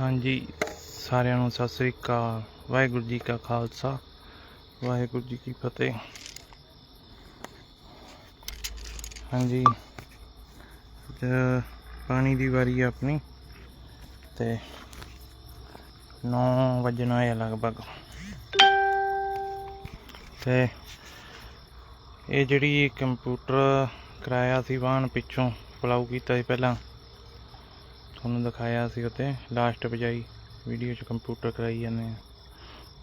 ਹਾਂਜੀ, ਸਾਰਿਆਂ ਨੂੰ ਸਤਿ ਸ੍ਰੀ ਅਕਾਲ। ਵਾਹਿਗੁਰੂ ਜੀ ਕਾ ਖਾਲਸਾ, ਵਾਹਿਗੁਰੂ ਜੀ ਕੀ ਫਤਿਹ। ਹਾਂਜੀ ਤੇ ਪਾਣੀ ਦੀ ਵਾਰੀ ਆ ਆਪਣੀ, ਤੇ 9 ਵਜਣਾ ਹੈ ਲਗਭਗ। ਤੇ ਇਹ ਜਿਹੜੀ ਕੰਪਿਊਟਰ ਕਰਾਇਆ ਸੀ, ਵਾਹਨ ਪਿੱਛੋਂ ਪਲਾਉ ਕੀਤਾ ਸੀ ਪਹਿਲਾਂ। ਤੁਹਾਨੂੰ ਦਿਖਾਇਆ ਸੀ ਉੱਤੇ ਲਾਸਟ ਵਜਾਈ ਵੀਡੀਓ 'ਚ ਕੰਪਿਊਟਰ ਕਰਾਈ ਜਾਂਦੇ ਆ।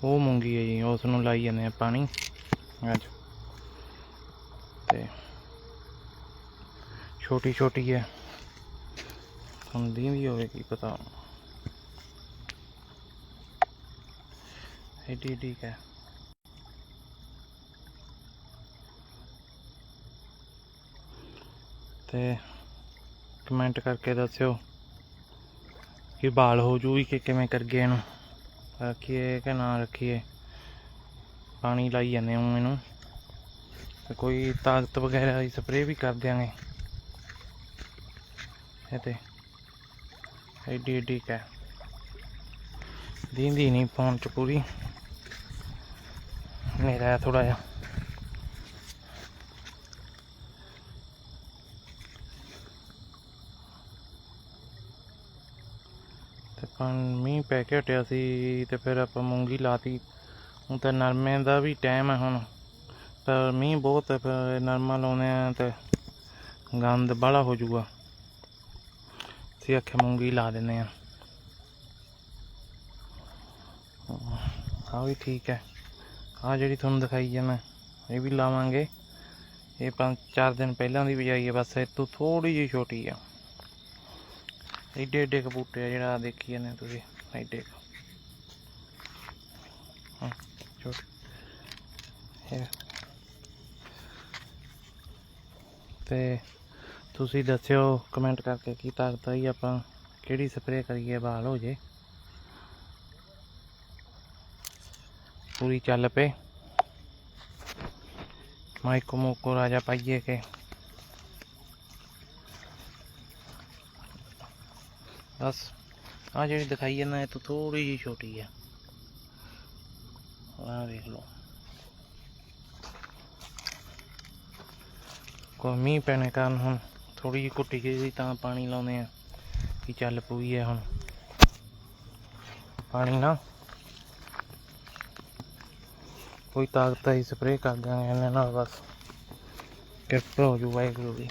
ਉਹ ਮੂੰਗੀ ਹੈ ਜੀ, ਉਸ ਨੂੰ ਲਾਈ ਜਾਂਦੇ ਆ ਪਾਣੀ, ਅੱਜ। ਤੇ ਛੋਟੀ ਛੋਟੀ ਹੈ। ਤੁਹਾਨੂੰ ਦੀਂਦੀ ਹੋਵੇ, ਕੀ ਪਤਾ। ਐਡੀ ਠੀਕ ਹੈ। ਤੇ ਕਮੈਂਟ ਕਰਕੇ ਦੱਸਿਓ। ਕਿ ਬਾਲ ਹੋ ਜੂਗੀ ਕਿ ਕਿਵੇਂ ਕਰਗੇ ਇਹਨੂੰ? ਰੱਖੀਏ ਕਿ ਨਾ ਰੱਖੀਏ? ਪਾਣੀ ਲਾਈ ਜਾਂਦੇ ਹਾਂ ਇਹਨੂੰ ਤੇ ਕੋਈ ਤਾਕਤ ਵਗੈਰਾ ਦੀ ਸਪਰੇਅ ਵੀ ਕਰ ਦਿਆਂਗੇ। ਇਹ ਤੇ ਐਡੀ ਐਡੀ ਕਾ। ਦੀਂਦੀ ਨਹੀਂ ਫੋਨ ਚ ਪੂਰੀ। ਮੇਰਾ ਥੋੜਾ ਜਿਹਾ ਤੇ ਪਨ ਮੀਂਹ ਪੈ ਕੇ ਹਟਿਆ ਸੀ ਤੇ ਫਿਰ ਆਪਾਂ ਮੂੰਗੀ ਲਾਤੀ। ਹੁਣ ਤਾਂ ਨਰਮੇ ਦਾ ਵੀ ਟਾਈਮ ਹੈ ਹੁਣ। ਪਰ ਮੀਂਹ ਬਹੁਤ ਹੈ, ਫਿਰ ਨਰਮਾ ਲਾਉਂਦੇ ਆ ਤੇ ਗੰਦ ਬਾਹਲਾ ਹੋ ਜਾਊਗਾ। ਅਸੀਂ ਆਖਿਆ ਮੂੰਗੀ ਲਾ ਦਿੰਦੇ ਆ ਆ ਵੀ ਠੀਕ ਹੈ। ਆ ਜਿਹੜੀ ਤੁਹਾਨੂੰ ਦਿਖਾਈ ਹੈ ਮੈਂ, ਇਹ ਵੀ ਲਾਵਾਂਗੇ। ਇਹ ਪੰਜ ਚਾਰ ਦਿਨ ਪਹਿਲਾਂ ਦੀ ਬਜਾਈ ਹੈ, ਬਸ ਇਹ ਤੋਂ ਥੋੜੀ ਜਿਹੀ ਛੋਟੀ ਆ। ਐਡੇ ਐਡੇ ਕਬੂਟੇ ਆ, ਜਿਹੜਾ ਦੇਖੀ ਜਾਂਦੇ ਤੁਸੀਂ ਏਡੇ ਹਾਂ, ਛੋਟੇ। ਤੇ ਤੁਸੀਂ ਦੱਸਿਓ ਕਮੈਂਟ ਕਰਕੇ ਕੀ ਤਾਕਤ ਆਈ ਆਪਾਂ, ਕਿਹੜੀ ਸਪਰੇਅ ਕਰੀਏ, ਬਾਲ ਹੋ ਜੇ। ਪੂਰੀ ਚੱਲ ਪਏ। ਮਾਈਕੋ ਮੋਕੋ ਰਾਜਾ ਪਾਈਏ ਕੇ। ਬਸ। ਆ ਜਿਹੜੀ ਦਿਖਾਈ ਜਾਂਦਾ ਇਹ ਤੋਂ ਥੋੜੀ ਜਿਹੀ ਛੋਟੀ ਆ। ਆ ਵੇਖ ਲਓ। ਕੋਈ ਮੀਂਹ ਪੈਣੇ ਕਾਰਨ ਹੁਣ ਥੋੜੀ ਜਿਹੀ ਕੁੱਟੀ ਗਈ ਸੀ, ਤਾਂ ਪਾਣੀ ਲਾਉਂਦੇ ਆ ਕਿ ਚੱਲ ਪੂਈ ਹੈ ਹੁਣ। ਪਾਣੀ ਨਾ। ਕੋਈ ਤਾਕਤ ਆਈ, ਸਪਰੇਅ ਕਰ ਦਾਂਗੇ ਇਹਨਾਂ ਨਾਲ ਬਸ। ਕਿਰਪਾ ਹੋ ਜੂ ਵਾਹਿਗੁਰੂ ਦੀ।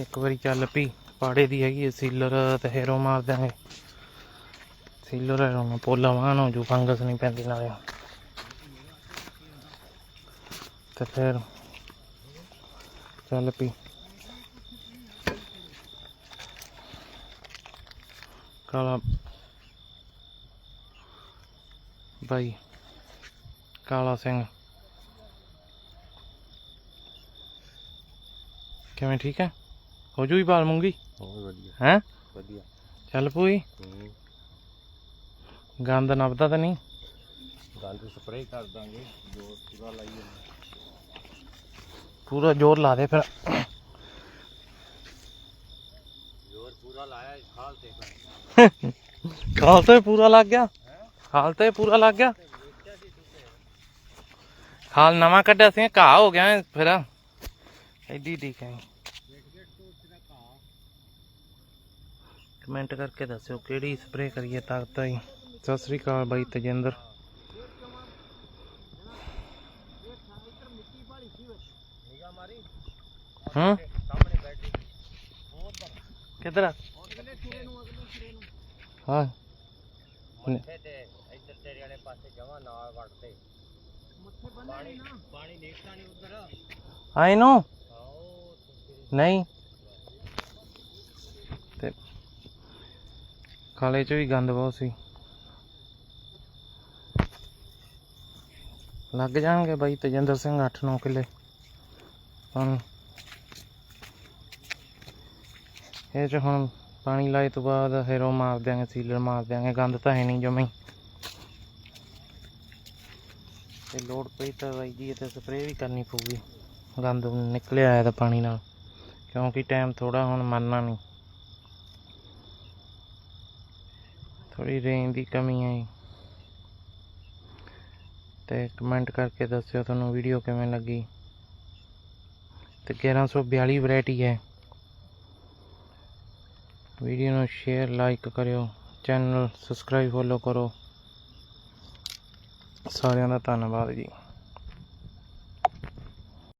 ਇੱਕ ਵਾਰੀ ਚੱਲ ਪਈ। ਪਾੜੇ ਦੀ ਹੈਗੀ ਹੈ, ਸੀਲਰ ਤੇ ਹੈਰੋ ਮਾਰ ਦਾਂਗੇ ਸੀਲਰ, ਹੈਰੋ ਨਾਲ ਪੋਲਾ ਵਾਹਨ ਹੋ ਜੂ ਫੰਗਸ ਨਹੀਂ ਪੈਂਦੀ ਨਾਲੇ। ਤੇ ਫਿਰ ਚੱਲ ਪਈ ਕਾਲਾ ਬਾਈ, ਕਾਲਾ ਸਿੰਘ। ਕਿਵੇਂ ਠੀਕ ਹੈ? ਹੋ ਜੂਗੀ ਬਾਲ ਮੂੰਗੀ? ਬਹੁਤ ਵਧੀਆ। ਹੈ? ਵਧੀਆ। ਚੱਲ ਪੂਈ। ਗੰਦ ਨੱਪਦਾ ਤਾਂ ਨਹੀਂ? ਗੰਦ ਸਪਰੇਅ ਕਰ ਦਾਂਗੇ ਜੋ ਪੂਰਾ ਲਾਈਏ ਪੂਰਾ ਜ਼ੋਰ ਲਾ ਦੇ ਫਿਰ। ਜ਼ੋਰ ਪੂਰਾ ਲਾਇਆ ਇਸ ਖਾਲ ਤੇ ਖਾਲ ਤੇ ਪੂਰਾ ਲੱਗ ਗਿਆ? ਖਾਲ ਤੇ ਪੂਰਾ ਲੱਗ ਗਿਆ? ਖਾਲ ਨਵਾਂ ਕੱਢਿਆ ਸੀ ਘਾਹ ਹੋ ਗਿਆ ਫਿਰ। ਐਡੀ ਠੀਕ ਹੈ ਕਮੈਂਟ ਕਰਕੇ ਦੱਸਿਓ ਕਿਹੜੀ ਸਪਰੇਅ ਕਰੀਏ ਤਾਕਤ ਆਈ ਸਤਿ ਸ੍ਰੀ ਅਕਾਲ ਬਾਈ ਤਜਿੰਦਰ। ਹਾਂ? ਸਾਹਮਣੇ ਬੈਠੀ ਕਿੱਧਰ ਆ? ਹਾਂ। ਮੱਥੇ ਤੇ ਇੱਧਰ ਤੇਰੇ ਵਾਲੇ ਪਾਸੇ ਜਮਾ ਨਾਲ ਵੜਦੇ। ਪਾਣੀ ਪਾਣੀ ਨਿਕਲਦਾ ਨਹੀਂ ਉਧਰ। ਆਈ ਨੋ? ਨਹੀਂ। ਖਾਲੇ ਚ ਵੀ ਗੰਦ ਬਹੁਤ ਸੀ। ਲੱਗ ਜਾਣਗੇ ਬਾਈ ਤਜਿੰਦਰ ਸਿੰਘ 8-9 ਕਿੱਲੇ। ਹੁਣ ਇਹ ਚ ਹੁਣ ਪਾਣੀ ਲਾਏ ਤੋਂ ਬਾਅਦ ਹੈਰੋ ਮਾਰ ਦਿਆਂਗੇ, ਸੀਲਰ ਮਾਰ ਦਿਆਂਗੇ, ਗੰਦ ਤਾਂ ਹੈ ਨਹੀਂ ਜਮਈ ਤੇ ਲੋੜ ਪਈ ਤਾਂ ਬਾਈ ਜੀ ਤੇ ਸਪਰੇਅ ਵੀ ਕਰਨੀ ਪਊਗੀ। ਗੰਦ ਨਿਕਲਿਆ ਆਇਆ ਤਾਂ ਪਾਣੀ ਨਾਲ, ਕਿਉਂਕਿ ਟਾਈਮ ਥੋੜਾ ਹੁਣ ਮੰਨਣਾ ਨਹੀਂ ਥੋੜੀ ਰੇਂਜ ਦੀ ਕਮੀ ਹੈ ਜੀ। ਤੇ ਕਮੈਂਟ ਕਰਕੇ ਦੱਸਿਓ ਤੁਹਾਨੂੰ ਵੀਡੀਓ ਕਿਵੇਂ ਲੱਗੀ। ਤੇ 1142 ਵੈਰਾਈਟੀ ਹੈ। ਵੀਡੀਓ ਨੂੰ ਸ਼ੇਅਰ ਲਾਈਕ ਕਰਿਓ। ਚੈਨਲ ਸਬਸਕ੍ਰਾਈਬ ਫੋਲੋ ਕਰੋ। ਸਾਰਿਆਂ ਦਾ ਧੰਨਵਾਦ ਜੀ।